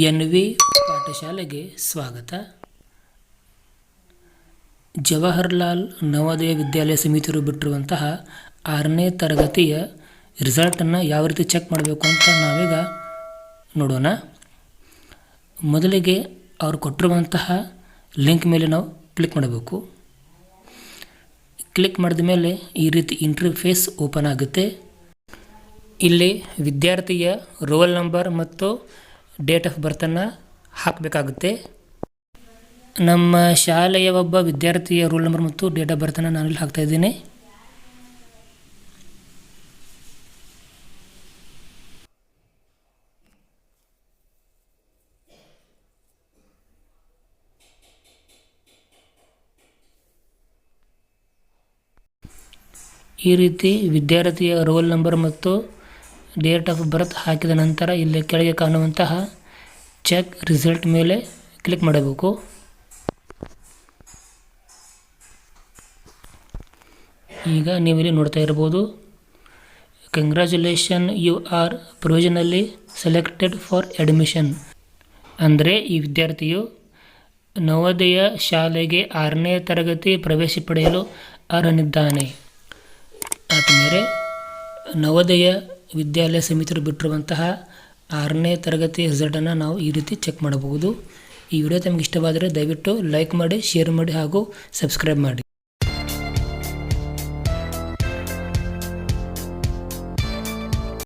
N V ಪಾಠಶಾಲೆಗೆ ಸ್ವಾಗತ. ಜವಾಹರ್ಲಾಲ್ ನವೋದಯ ವಿದ್ಯಾಲಯ ಸಮಿತಿಯರು ಬಿಟ್ಟಿರುವಂತಹ ಆರನೇ ತರಗತಿಯ ರಿಸಲ್ಟನ್ನು ಯಾವ ರೀತಿ ಚೆಕ್ ಮಾಡಬೇಕು ಅಂತ ನಾವೀಗ ನೋಡೋಣ. ಮೊದಲಿಗೆ ಅವರು ಕೊಟ್ಟಿರುವಂತಹ ಲಿಂಕ್ ಮೇಲೆ ನಾವು ಕ್ಲಿಕ್ ಮಾಡಬೇಕು. ಕ್ಲಿಕ್ ಮಾಡಿದ ಮೇಲೆ ಈ ರೀತಿ ಇಂಟರ್ಫೇಸ್ ಓಪನ್ ಆಗುತ್ತೆ. ಇಲ್ಲಿ ವಿದ್ಯಾರ್ಥಿಯ ರೋಲ್ ನಂಬರ್ ಮತ್ತು ಡೇಟ್ ಆಫ್ ಬರ್ತನ್ನು ಹಾಕಬೇಕಾಗುತ್ತೆ. ನಮ್ಮ ಶಾಲೆಯ ಒಬ್ಬ ವಿದ್ಯಾರ್ಥಿಯ ರೋಲ್ ನಂಬರ್ ಮತ್ತು ಡೇಟ್ ಆಫ್ ಬರ್ತನ್ನು ನಾನಿಲ್ಲಿ ಹಾಕ್ತಾ ಇದ್ದೀನಿ. ಈ ರೀತಿ ವಿದ್ಯಾರ್ಥಿಯ ರೋಲ್ ನಂಬರ್ ಮತ್ತು ಡೇಟ್ ಆಫ್ ಬರ್ತ್ ಹಾಕಿದ ನಂತರ ಇಲ್ಲಿ ಕೆಳಗೆ ಕಾಣುವಂತಹ ಚೆಕ್ ರಿಸಲ್ಟ್ ಮೇಲೆ ಕ್ಲಿಕ್ ಮಾಡಬೇಕು. ಈಗ ನೀವು ಇಲ್ಲಿ ನೋಡ್ತಾ ಇರ್ಬೋದು congratulation you are provisionally selected for admission ಅಂದರೆ ಈ ವಿದ್ಯಾರ್ಥಿಯು ನವೋದಯ ಶಾಲೆಗೆ ಆರನೇ ತರಗತಿ ಪ್ರವೇಶ ಪಡೆಯಲು ಅರ್ಹನಿದ್ದಾನೆ. ಆದಮೇಲೆ ನವೋದಯ ವಿದ್ಯಾಲಯ ಸಮಿತಿಯರು ಬಿಟ್ಟಿರುವಂತಹ ಆರನೇ ತರಗತಿ ರಿಸಲ್ಟನ್ನು ನಾವು ಈ ರೀತಿ ಚೆಕ್ ಮಾಡಬಹುದು. ಈ ವಿಡಿಯೋ ತಮಗೆ ಇಷ್ಟವಾದರೆ ದಯವಿಟ್ಟು ಲೈಕ್ ಮಾಡಿ ಶೇರ್ ಮಾಡಿ ಹಾಗೂ ಸಬ್ಸ್ಕ್ರೈಬ್ ಮಾಡಿ.